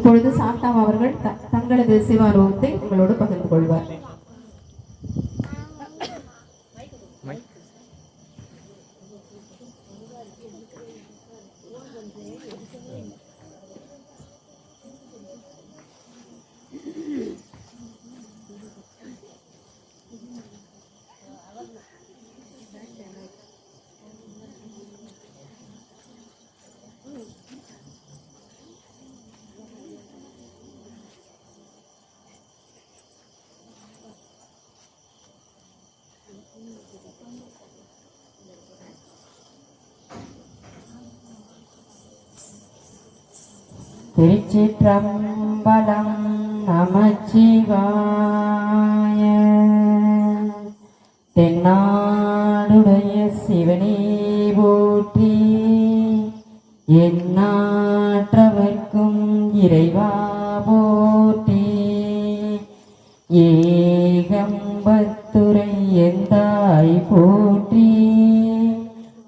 இப்பொழுது சாந்தாம் அவர்கள் த- தங்களது சிவானுபவத்தை உங்களோடு பகிர்ந்து கொள்வார். திருச்சிற்றம்பலம் நமச்சிவாய. தென்னாடுடைய சிவனே போற்றி எந்நாட்டவர்க்கும் இறைவா போற்றி. ஏகம்பத்துரை எந்தாய் போற்றி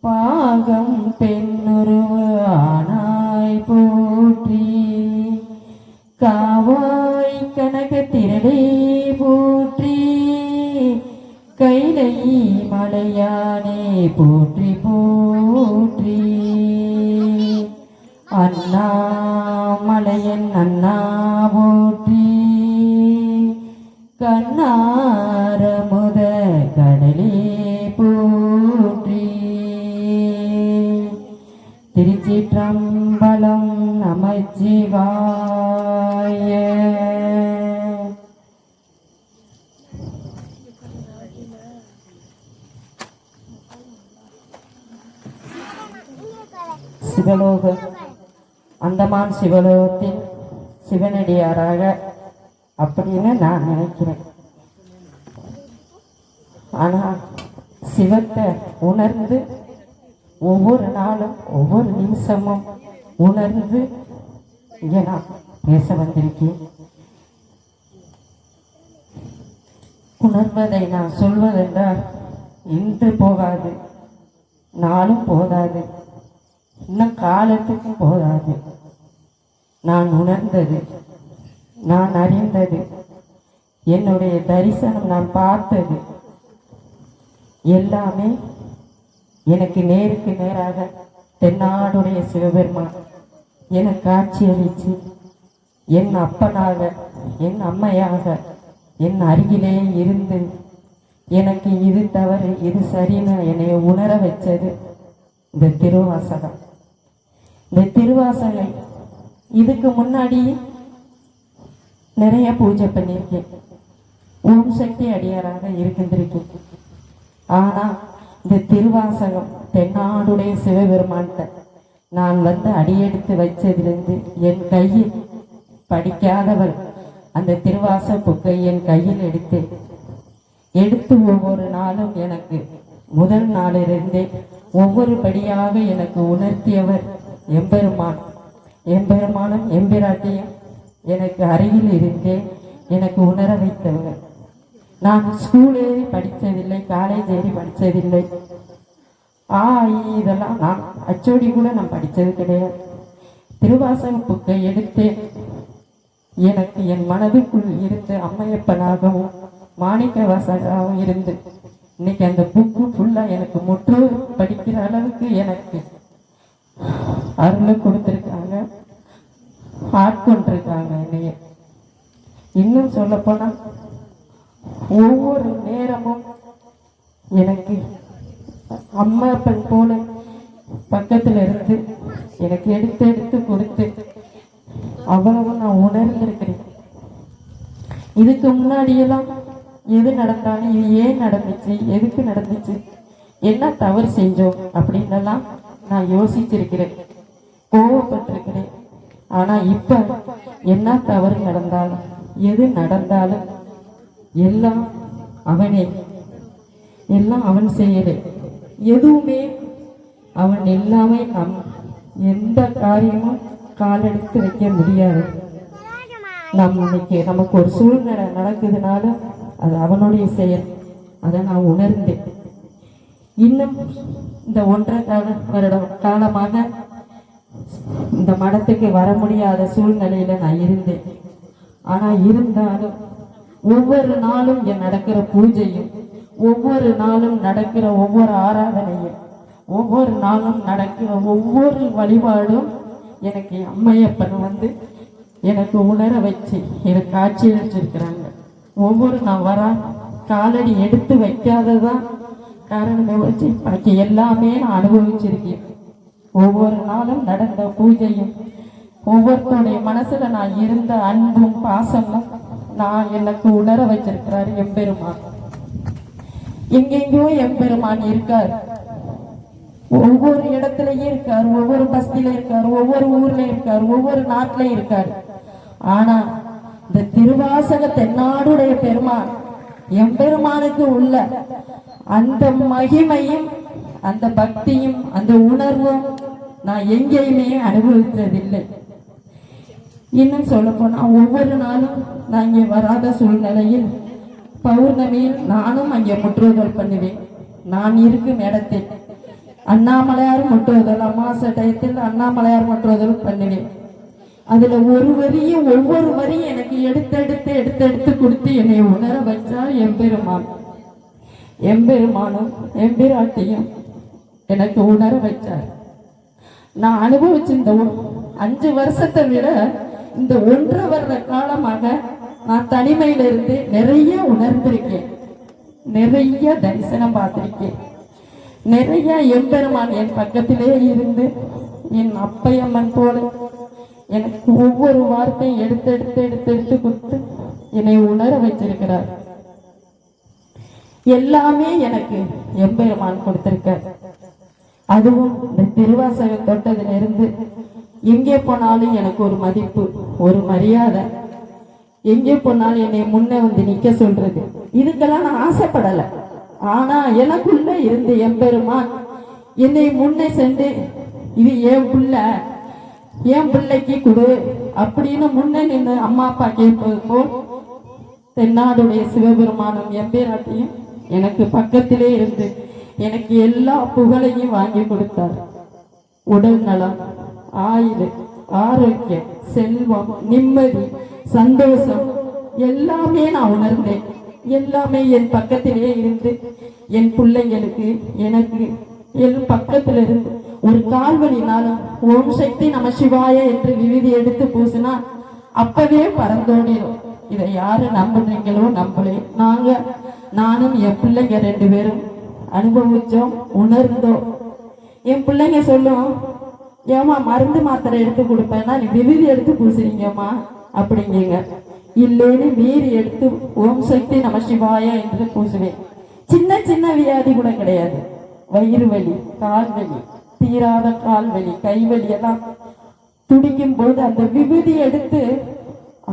பாகம் பெண் கண்ணாரமுத கடலே போற்றி. திருச்சிற்றம்பலம் நமச்சிவாய. சிவலோகம் அந்தமான் சிவலோகத்தின் சிவனடியாராக அப்படின்னு நான் நினைக்கிறேன். ஆனால் சிவத்தை உணர்ந்து ஒவ்வொரு நாளும் ஒவ்வொரு நிமிஷமும் உணர்ந்து இங்கே நான் பேச வந்திருக்கேன். உணர்வதை நான் சொல்வதென்றால் இன்று போகாது நாளும் போதாது இன்னும் காலத்துக்கும் போதாது. நான் உணர்ந்தது நான் அறிந்தது. என்னுடைய தரிசனம் நான் பார்த்தது. எல்லாமே எனக்கு நேருக்கு நேராக தென்னாடுடைய சிவபெருமான் எனக்கு காட்சியளித்து என் அப்பனாக என் அம்மையாக என் அருகிலே இருந்து எனக்கு இது தவறு இது சரின்னு என்னை உணர வச்சது இந்த திருவாசகம். இந்த திருவாசகம் இதுக்கு முன்னாடி நிறைய பூஜை பண்ணியிருக்கேன். ஓம் சக்தி அடியாராக இருக்கின்றிருக்கேன். ஆனால் இந்த திருவாசகம் தென்னாடுடைய சிவபெருமான்கிட்ட நான் வந்து அடியெடுத்து வச்சதிலிருந்து என் கையில் படிக்காதவர் அந்த திருவாச புக்கை என் கையில் எடுத்து எடுத்து ஒவ்வொரு நாளும் எனக்கு முதல் நாளிலிருந்தே ஒவ்வொரு படியாக எனக்கு உணர்த்தியவர் எம்பெருமான். எம்பெருமானும் எம்பிராட்டியும் எனக்கு அருகில் இருந்தே எனக்கு உணர வைத்தவர் நான் ஸ்கூல் ஏறி படித்ததில்லை காலேஜ் ஏறி படித்ததில்லை ஆ இதெல்லாம் நான் அச்சோடி கூட நான் படித்தது கிடையாது. திருவாசக புக்கை எடுத்தேன். எனக்கு என் மனதுக்குள் இருந்து அம்மையப்பனாகவும் மாணிக்க வாசகாகவும் இருந்து இன்னைக்கு அந்த புக்கு ஃபுல்லாக எனக்கு முற்று படிக்கிற அளவுக்கு எனக்கு அருள் கொடுத்துருக்காங்க. ஆட்கொண்டிருக்காங்க என்னைய. இன்னும் சொல்ல ஒவ்வொரு நேரமும் எனக்கு அம்மா அப்பன் போல பக்கத்தில் இருந்து எனக்கு எடுத்து எடுத்து கொடுத்து அவ்வளவு நான் உணர்ந்திருக்கிறேன். இதுக்கு முன்னாடியெல்லாம் எது நடந்தாலும் இது ஏன் நடந்துச்சு எதுக்கு நடந்துச்சு என்ன தவறு செஞ்சோம் அப்படின்னலாம் நான் யோசிச்சிருக்கிறேன் கோவப்பட்டிருக்கிறேன். ஆனா இப்ப என்ன தவறு நடந்தாலும் எது நடந்தாலும் எல்லாம் அவனே. எல்லாம் அவன் செய்யலை எதுவுமே அவன் எல்லாமே நம். எந்த காரியமும் காலெடுத்து வைக்க முடியாது. நம் இன்னைக்கு நமக்கு ஒரு சூழ்நிலை நடக்குதுனால அது அவனுடைய செயல். அதை நான் உணர்ந்தேன். இன்னும் இந்த ஒன்றரை கால வருடம் காலமாக இந்த மடத்துக்கு வர முடியாத சூழ்நிலையில நான் இருந்தேன். ஆனா இருந்தாலும் ஒவ்வொரு நாளும் என் நடக்கிற பூஜையும் ஒவ்வொரு நாளும் நடக்கிற ஒவ்வொரு ஆராதனையும் ஒவ்வொரு நாளும் நடக்கிற ஒவ்வொரு வழிபாடும் எனக்கு அம்மையப்பன் வந்து எனக்கு உணர வச்சு எனக்கு காட்சி அளிச்சிருக்கிறாங்க. ஒவ்வொரு நான் வரா காலடி எடுத்து வைக்காததான் காரணமே வச்சு எனக்கு எல்லாமே நான் அனுபவிச்சிருக்கேன். ஒவ்வொரு நாளும் நடந்த பூஜையும் ஒவ்வொருத்தருடைய மனசுல நான் இருந்த அன்பும் பாசமும் நான் எனக்கு உணர வச்சிருக்கிறார் எம்பெருமான். எங்கெங்கோ எம்பெருமான் இருக்கார். ஒவ்வொரு இடத்துலயும் இருக்கார் ஒவ்வொரு பஸ்தில இருக்கார் ஒவ்வொரு ஊர்ல இருக்கார் ஒவ்வொரு நாட்டுல இருக்கார். ஆனா இந்த திருவாசக தென்னாடுடைய பெருமான் எம்பெருமானுக்கு உள்ள அந்த மகிமையும் அந்த பக்தியும் அந்த உணர்வும் நான் எங்கேயுமே அனுபவித்ததில்லை. இன்னும் சொல்ல ஒவ்வொரு நாளும் நான் இங்கே வராத சூழ்நிலையில் பௌர்ணமியில் நானும் அங்கே முற்றுதல் பண்ணுவேன். நான் இருக்கும் இடத்தில் அண்ணாமலையார் முற்றுதல் அமாவாசை டயத்தில் அண்ணாமலையார் முற்றுதல் பண்ணுவேன். அதுல ஒரு வரியும் ஒவ்வொரு வரியும் எனக்கு எடுத்தெடுத்து எடுத்தெடுத்து கொடுத்து என்னை உணர வச்சார் எம்பெருமான். எம்பெருமானும் எம்பிராட்டியும் எனக்கு உணர வச்சார் நான் அனுபவிச்ச இந்த அஞ்சு வருஷத்தை விட இந்த ஒன்றரை வருட காலமாக நான் தனிமையில இருந்து நிறைய உணர்ந்திருக்கேன். நிறைய தரிசனம் பார்த்திருக்கேன். நிறைய எம்பெருமான் என் பக்கத்திலே இருந்து என் அப்பையம்மன் போல எனக்கு ஒவ்வொரு வார்த்தையும் எடுத்து எடுத்து எடுத்து எடுத்து கொடுத்து என்னை உணர வச்சிருக்கிறார். எல்லாமே எனக்கு எம்பெருமான் கொடுத்திருக்கார். அதுவும் இந்த திருவாசகம் தொட்டதிலிருந்து எங்கே போனாலும் எனக்கு ஒரு மதிப்பு ஒரு மரியாதை. எங்கே போனாலும் என்னை முன்னே வந்து நிக்க சொல்றது. இதுக்கெல்லாம் நான் ஆசைப்படல. ஆனா எனக்குள்ள இருந்து எம்பெருமான் என்னை முன்னே சென்று இது என் பிள்ளை என் பிள்ளைக்கு கொடு அப்படின்னு முன்னே நின்று அம்மா அப்பா கேட்பது போல் தென்னாடுடைய சிவபெருமானும் எம்பேராட்டியும் எனக்கு பக்கத்திலே இருந்து எனக்கு எல்லா புகழையும் வாங்கி கொடுத்தார். உடல் நலம் ஆயுள் ஆரோக்கியம் செல்வம் நிம்மதி சந்தோஷம் எல்லாமே நான் உணர்ந்தேன். எல்லாமே என் பக்கத்திலே இருந்து என் பிள்ளைங்களுக்கு எனக்கு என் பக்கத்தில் இருந்து ஒரு கால்வழினாலும் ஓம் சக்தி நம சிவாய என்று விவிதி எடுத்து பூசினா அப்பவே பறந்தோடிடும் இதை யாரு நம்புறீங்களோ நம்பலே நாங்க நானும் என் பிள்ளைங்க ரெண்டு பேரும். அனுபவிச்சோம் உணர்ந்தோம். என் பிள்ளைங்க சொல்லும் ஏமா மருந்து மாத்திரை எடுத்து கொடுப்பேன்னா நீ விவிதி எடுத்து பூசுறீங்கம்மா அப்படிங்க இல்லைன்னு மீறி எடுத்து ஓம் சக்தி நம சிவாயா என்று பூசுவேன். சின்ன சின்ன வியாதி கூட கிடையாது. வயிறு வலி கால் வலி தீராத கால் வலி கை வலி எல்லாம். துடிக்கும் போது அந்த விபூதி எடுத்து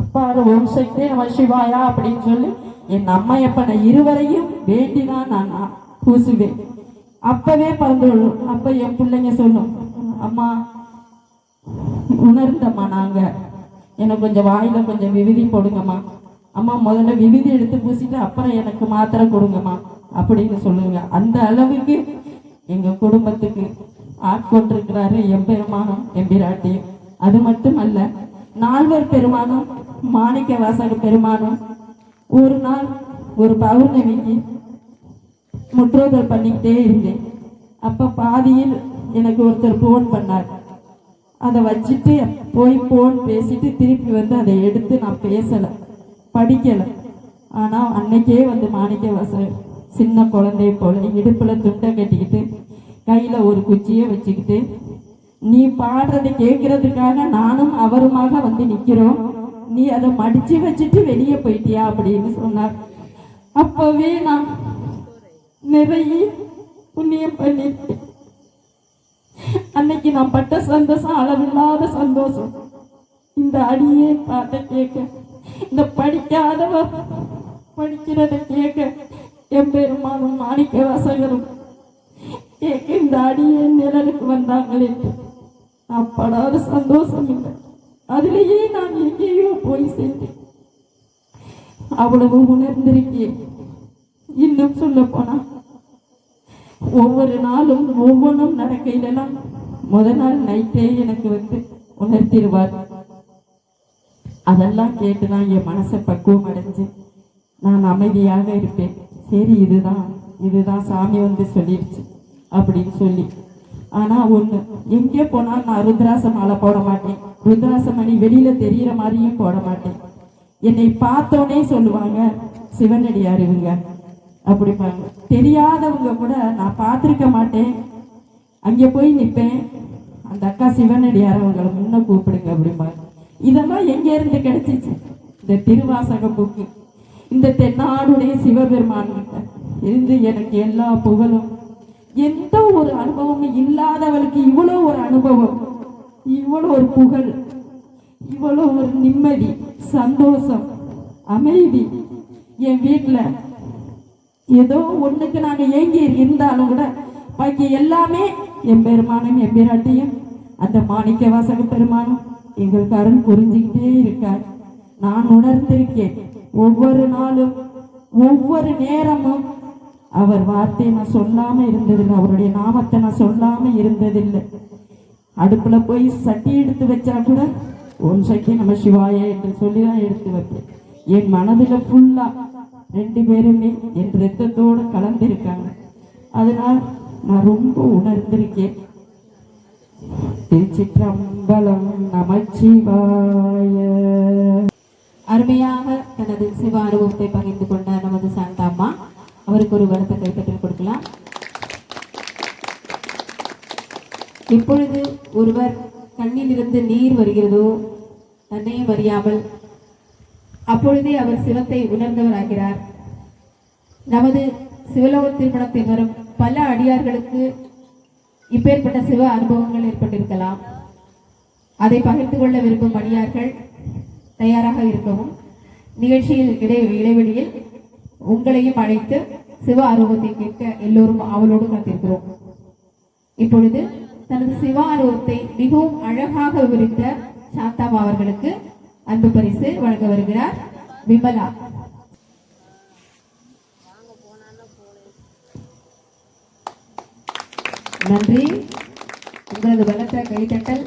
அப்பா ஓம் சக்தி நம சிவாயா அப்படின்னு சொல்லி என் அம்மையப்பனை இருவரையும் வேண்டிதான் நான் நான் அப்பவே பறந்துள்ளோம் அப்ப என் பிள்ளைங்க சொல்லும் அம்மா உணர்ந்தம்மா நாங்க. எனக்கு கொஞ்சம் வாயில கொஞ்சம் விபூதி போடுங்கம்மா. அம்மா முதல்ல விபூதி எடுத்து பூசிட்டு அப்புறம் எனக்கு மாத்திரை கொடுங்கம்மா அப்படின்னு சொல்லுங்க. அந்த அளவுக்கு எங்க குடும்பத்துக்கு ஆட்கொண்டிருக்கிறாரு எம்பெருமானம் எம்பிராட்டி அது மட்டுமல்ல நால்வர் பெருமானும் மாணிக்க வாசக பெருமானும் ஒரு நாள் ஒரு பௌர்ணமிக்கு முற்றோதல் பண்ணிக்கிட்டே இருந்தேன். அப்போ பாதியில் எனக்கு ஒருத்தர் ஃபோன் பண்ணார். அதை வச்சுட்டு போய் ஃபோன் பேசிட்டு திருப்பி வந்து அதை எடுத்து நான் பேசலை. படிக்கலை. ஆனால் அன்னைக்கே வந்து மாணிக்க வாசல் சின்ன குழந்தை போல இடுப்பில் துண்டை கட்டிக்கிட்டு கையில் ஒரு குச்சியை வச்சுக்கிட்டு நீ பாடுறதை கேட்கறதுக்காக நானும் அவருமாக வந்து நிற்கிறோம் நீ அதை மடித்து வச்சுட்டு வெளியே போயிட்டியா? அப்படின்னு சொன்னார். அப்போவே நான் நிறைய புண்ணியம் பண்ணிட்டேன் அன்னைக்கு நான் பட்ட சந்தோஷம் அளவில்லாத சந்தோஷம். இந்த அடியே பார்த்த கேட்க இந்த படிக்காதவ படிக்கிறத கேட்க என் பெருமானும் மாணிக்க வாசகரும் கேட்க இந்த அடியே நிழலுக்கு வந்தாங்களே. நான் படாத சந்தோஷம் இல்லை. அதுலேயே நான் எங்கேயோ போய் சேர்ந்தேன். அவ்வளவு உணர்ந்திருக்கேன். இன்னும் சொல்ல போனா ஒவ்வொரு நாளும் ஒவ்வொன்றும் நடக்கையிலலாம் முத நாள் நைட்டே எனக்கு வந்து உணர்த்திடுவார். அதெல்லாம் கேட்டு தான் என் மனசை பக்குவம் அடைஞ்சு நான் அமைதியாக இருப்பேன். சரி இதுதான் இதுதான் சாமி வந்து சொல்லிடுச்சு அப்படின்னு சொல்லி. ஆனா ஒன்று எங்கே போனாலும் நான் ருத்ராச மாலை போட மாட்டேன். ருத்ராச மணி வெளியில தெரிகிற மாதிரியும் போட மாட்டேன். என்னை பார்த்தோன்னே சொல்லுவாங்க சிவனடியார் இவங்க. அப்படிப்பாங்க தெரியாதவங்க கூட நான் பார்த்துருக்க மாட்டேன். அங்கே போய் நிற்பேன். அந்த அக்கா சிவனடியார் அவங்களை முன்ன கூப்பிடுங்க அப்படிம்பாங்க. இதெல்லாம் எங்கேருந்து கிடைச்சிச்சு? இந்த திருவாசக புக்கு. இந்த தென்னாடுடைய சிவபெருமான் இருந்து எனக்கு எல்லா புகழும். எந்த ஒரு அனுபவமும் இல்லாதவளுக்கு இவ்வளோ ஒரு அனுபவம். இவ்வளோ ஒரு புகழ். இவ்வளோ ஒரு நிம்மதி சந்தோஷம் அமைதி. என் வீட்டில் ஏதோ ஒண்ணுக்கு நாங்க ஏங்கி இருந்தாலும் கூட பாக்கி எல்லாமே என் பெருமானும் என் பிராட்டியும் அந்த மாணிக்க வாசக பெருமானும் எங்களுக்கு அருள் புரிஞ்சுக்கிட்டே இருக்கார். நான் உணர்ந்திருக்கேன். ஒவ்வொரு நாளும் ஒவ்வொரு நேரமும் அவர் வார்த்தையை நான் சொல்லாம இருந்ததில்லை. அவருடைய நாமத்தை நான் சொல்லாம இருந்ததில்லை. அடுப்புல போய் சட்டி எடுத்து வச்சா கூட ஓம் சக்தி நம்ம சிவாய என்று சொல்லி தான் எடுத்து வைப்பேன். என் மனதுல ஃபுல்லா ரெண்டு பேருமே என் ரத்தத்தோடு கலந்திருக்காங்க. அதனால் நான் ரொம்ப உணர்ந்திருக்கேன். திருச்சிற்றம்பலம் நமச்சிவாய. அருமையாக தனது சிவ அனுபவத்தை பகிர்ந்து கொண்ட நமது சாந்தாம்மா அவருக்கு ஒரு வரத்தை கைப்பற்றி கொடுக்கலாம். எப்பொழுது ஒருவர் கண்ணிலிருந்து நீர் வருகிறதோ தன்னையும் அறியாமல் அப்பொழுதே அவர் சிவத்தை உணர்ந்தவராகிறார். நமது சிவலோக திருமணத்தில் வரும் பல அடியார்களுக்கு இப்பேற்பட்ட சிவ அனுபவங்கள் ஏற்பட்டிருக்கலாம். அதை பகிர்ந்து கொள்ள விரும்பும் அடியார்கள் தயாராக இருக்கவும் நிகழ்ச்சியில் இடை இடைவெளியில் உங்களையும் அழைத்து சிவ அனுபவத்தை கேட்க எல்லோரும் அவளோடு காத்திருக்கிறோம். இப்பொழுது தனது சிவ அனுபவத்தை மிகவும் அழகாக விவரித்த சாத்தாம் அவர்களுக்கு அன்பு பரிசு வழங்க வருகிறார் விமலா. நன்றி. உங்களது பலத்த கைத்தட்டல்